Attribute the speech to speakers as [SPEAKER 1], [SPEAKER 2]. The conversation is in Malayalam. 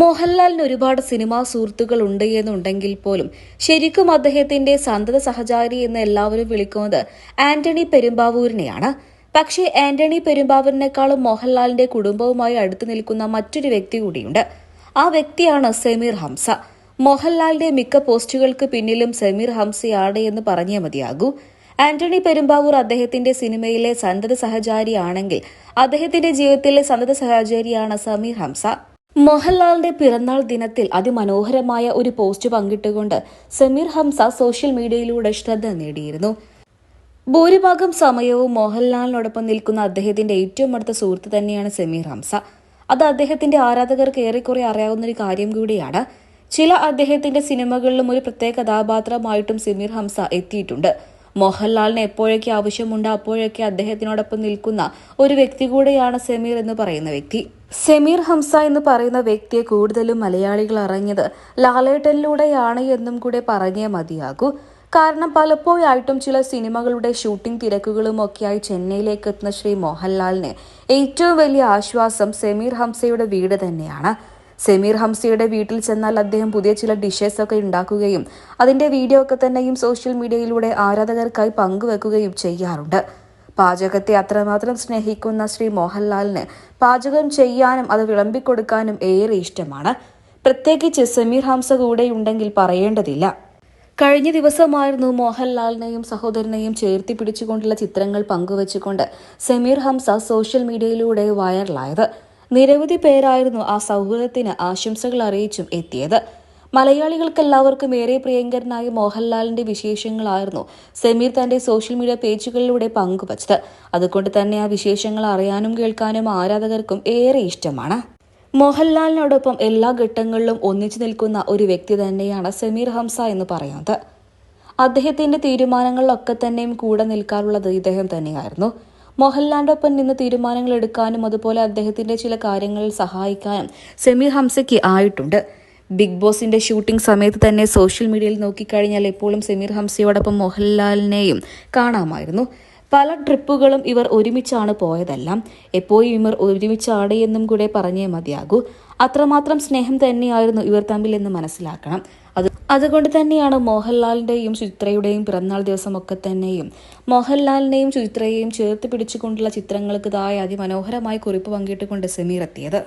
[SPEAKER 1] മോഹൻലാലിന് ഒരുപാട് സിനിമാ സുഹൃത്തുക്കൾ ഉണ്ട് എന്നുണ്ടെങ്കിൽ പോലും ശരിക്കും അദ്ദേഹത്തിന്റെ സന്തത സഹചാരി എന്ന് എല്ലാവരും വിളിക്കുന്നത് ആന്റണി പെരുമ്പാവൂരിനെയാണ്. പക്ഷേ ആന്റണി പെരുമ്പാവൂരിനേക്കാളും മോഹൻലാലിന്റെ കുടുംബവുമായി അടുത്തു നിൽക്കുന്ന മറ്റൊരു വ്യക്തി കൂടിയുണ്ട്. ആ വ്യക്തിയാണ് സമീർ ഹംസ. മോഹൻലാലിന്റെ മിക്ക പോസ്റ്റുകൾക്ക് പിന്നിലും സമീർ ഹംസയാണ് എന്ന് പറഞ്ഞേ മതിയാകൂ. ആന്റണി പെരുമ്പാവൂർ അദ്ദേഹത്തിന്റെ സിനിമയിലെ സന്തത സഹചാരിയാണെങ്കിൽ അദ്ദേഹത്തിന്റെ ജീവിതത്തിലെ സന്തത സഹചാരിയാണ് സമീർ ഹംസ. മോഹൻലാലിന്റെ പിറന്നാൾ ദിനത്തിൽ അതിമനോഹരമായ ഒരു പോസ്റ്റ് പങ്കിട്ടുകൊണ്ട് സമീർ ഹംസ സോഷ്യൽ മീഡിയയിലൂടെ ശ്രദ്ധ നേടിയിരുന്നു. ഭൂരിഭാഗം സമയവും മോഹൻലാലിനോടൊപ്പം നിൽക്കുന്ന അദ്ദേഹത്തിന്റെ ഏറ്റവും അടുത്ത സുഹൃത്ത് തന്നെയാണ് സമീർ ഹംസ. അത് അദ്ദേഹത്തിന്റെ ആരാധകർക്ക് ഏറെക്കുറെ അറിയാവുന്ന ഒരു കാര്യം കൂടിയാണ്. ചില അദ്ദേഹത്തിന്റെ സിനിമകളിലും ഒരു പ്രത്യേക കഥാപാത്രമായിട്ടും സമീർ ഹംസ എത്തിയിട്ടുണ്ട്. മോഹൻലാലിന് എപ്പോഴൊക്കെ ആവശ്യമുണ്ട് അപ്പോഴൊക്കെ അദ്ദേഹത്തിനോടൊപ്പം നിൽക്കുന്ന ഒരു വ്യക്തി കൂടെയാണ് സമീർ എന്ന് പറയുന്ന വ്യക്തി. സമീർ ഹംസ എന്ന് പറയുന്ന വ്യക്തിയെ കൂടുതലും മലയാളികൾ അറിഞ്ഞത് ലാലേട്ടനിലൂടെയാണ് എന്നും കൂടെ പറഞ്ഞേ മതിയാകൂ. കാരണം പലപ്പോഴായിട്ടും ചില സിനിമകളുടെ ഷൂട്ടിംഗ് തിരക്കുകളും ഒക്കെയായി ചെന്നൈയിലേക്ക് എത്തുന്ന ശ്രീ മോഹൻലാലിന് ഏറ്റവും വലിയ ആശ്വാസം സമീർ ഹംസയുടെ വീട് തന്നെയാണ്. സമീർ ഹംസയുടെ വീട്ടിൽ ചെന്നാൽ അദ്ദേഹം പുതിയ ചില ഡിഷസ് ഒക്കെ ഉണ്ടാക്കുകയും അതിന്റെ വീഡിയോ ഒക്കെ തന്നെയും സോഷ്യൽ മീഡിയയിലൂടെ ആരാധകർക്കായി പങ്കുവെക്കുകയും ചെയ്യാറുണ്ട്. പാചകത്തെ അത്രമാത്രം സ്നേഹിക്കുന്ന ശ്രീ മോഹൻലാലിന് പാചകം ചെയ്യാനും അത് വിളമ്പിക്കൊടുക്കാനും ഏറെ ഇഷ്ടമാണ്. പ്രത്യേകിച്ച് സമീർ ഹംസ കൂടെയുണ്ടെങ്കിൽ പറയേണ്ടതില്ല. കഴിഞ്ഞ ദിവസമായിരുന്നു മോഹൻലാലിനെയും സഹോദരനെയും ചേർത്തി പിടിച്ചുകൊണ്ടുള്ള ചിത്രങ്ങൾ പങ്കുവച്ചുകൊണ്ട് സമീർ ഹംസ സോഷ്യൽ മീഡിയയിലൂടെ വൈറലായത് നിരവധി പേരായിരുന്നു ആ സൗഹൃദത്തിന് ആശംസകൾ അറിയിച്ചും എത്തിയത്. മലയാളികൾക്കെല്ലാവർക്കും ഏറെ പ്രിയങ്കരനായ മോഹൻലാലിന്റെ വിശേഷങ്ങളായിരുന്നു സമീർ തന്റെ സോഷ്യൽ മീഡിയ പേജുകളിലൂടെ പങ്കുവച്ചത്. അതുകൊണ്ട് തന്നെ ആ വിശേഷങ്ങൾ അറിയാനും കേൾക്കാനും ആരാധകർക്കും ഏറെ ഇഷ്ടമാണ്. മോഹൻലാലിനോടൊപ്പം എല്ലാ ഘട്ടങ്ങളിലും ഒന്നിച്ചു നിൽക്കുന്ന ഒരു വ്യക്തി തന്നെയാണ് സമീർ ഹംസ എന്ന് പറയുന്നത്. അദ്ദേഹത്തിന്റെ തീരുമാനങ്ങളിലൊക്കെ തന്നെയും കൂടെ നിൽക്കാറുള്ളത് ഇദ്ദേഹം തന്നെയായിരുന്നു. മോഹൻലാലിന്റെ ഒപ്പം നിന്ന് തീരുമാനങ്ങൾ എടുക്കാനും അതുപോലെ അദ്ദേഹത്തിന്റെ ചില കാര്യങ്ങളിൽ സഹായിക്കാനും സമീർ ഹംസയ്ക്ക് ആയിട്ടുണ്ട്. ബിഗ് ബോസിന്റെ ഷൂട്ടിംഗ് സമയത്ത് തന്നെ സോഷ്യൽ മീഡിയയിൽ നോക്കിക്കഴിഞ്ഞാൽ എപ്പോഴും സമീർ ഹംസയോടൊപ്പം മോഹൻലാലിനെയും കാണാമായിരുന്നു. പല ട്രിപ്പുകളും ഇവർ ഒരുമിച്ചാണ് പോയതെല്ലാം. എപ്പോഴും ഇവർ ഒരുമിച്ചാണ് എന്നും കൂടെ പറഞ്ഞേ മതിയാകൂ. അത്രമാത്രം സ്നേഹം തന്നെയായിരുന്നു ഇവർ തമ്മിൽ എന്ന് മനസ്സിലാക്കണം. അത് അതുകൊണ്ട് തന്നെയാണ് മോഹൻലാലിന്റെയും ചിത്രയുടെയും പിറന്നാൾ ദിവസമൊക്കെ തന്നെയും. മോഹൻലാലിനെയും ചിത്രയെയും ചേർത്ത് പിടിച്ചുകൊണ്ടുള്ള ചിത്രങ്ങൾക്ക് തായ അതിമനോഹരമായി കുറിപ്പ് പങ്കിട്ടുകൊണ്ട് സമീർ എത്തിയത്.